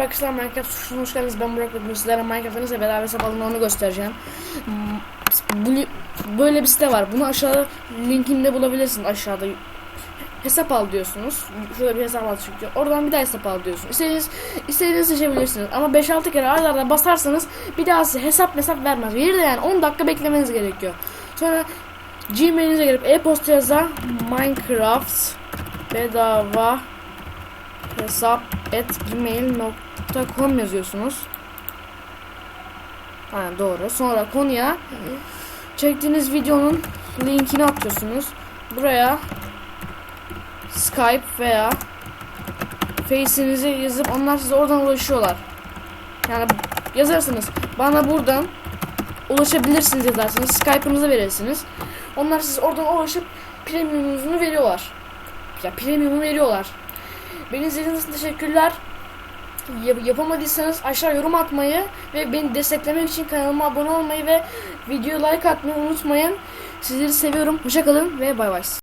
Merhaba arkadaşlar Minecraft suçluğuna hoş geldiniz. Ben Burak bugün sizlere Minecraft'ınızla beraber hesap alımlarını göstereceğim. Hmm, böyle bir site var. Bunu aşağıda linkinde bulabilirsiniz aşağıda. Hesap al diyorsunuz. Şurada bir hesap al çıkıyor. Oradan bir daha hesap al diyorsunuz. İstediğiniz, istediğiniz seçebilirsiniz. Ama 5-6 kere arda basarsanız bir daha size hesap hesap vermez. Verir de yani 10 dakika beklemeniz gerekiyor. Sonra Gmail'inize girip e-posta yazar Minecraft bedava hesap at gmail.com yazıyorsunuz. Ha, doğru. Sonra konuya çektiğiniz videonun linkini atıyorsunuz. Buraya Skype veya Face'inizi yazıp onlar size oradan ulaşıyorlar. Yani yazarsınız. Bana buradan ulaşabilirsiniz yazarsınız. Skype'ınızı verirsiniz. Onlar size oradan ulaşıp premiumunuzu veriyorlar. Ya premiumu veriyorlar. Beni izlediğiniz için teşekkürler. Yap- yapamadıysanız aşağı yorum atmayı ve beni desteklemek için kanalıma abone olmayı ve videoya like atmayı unutmayın. Sizleri seviyorum. Hoşçakalın ve bay bay.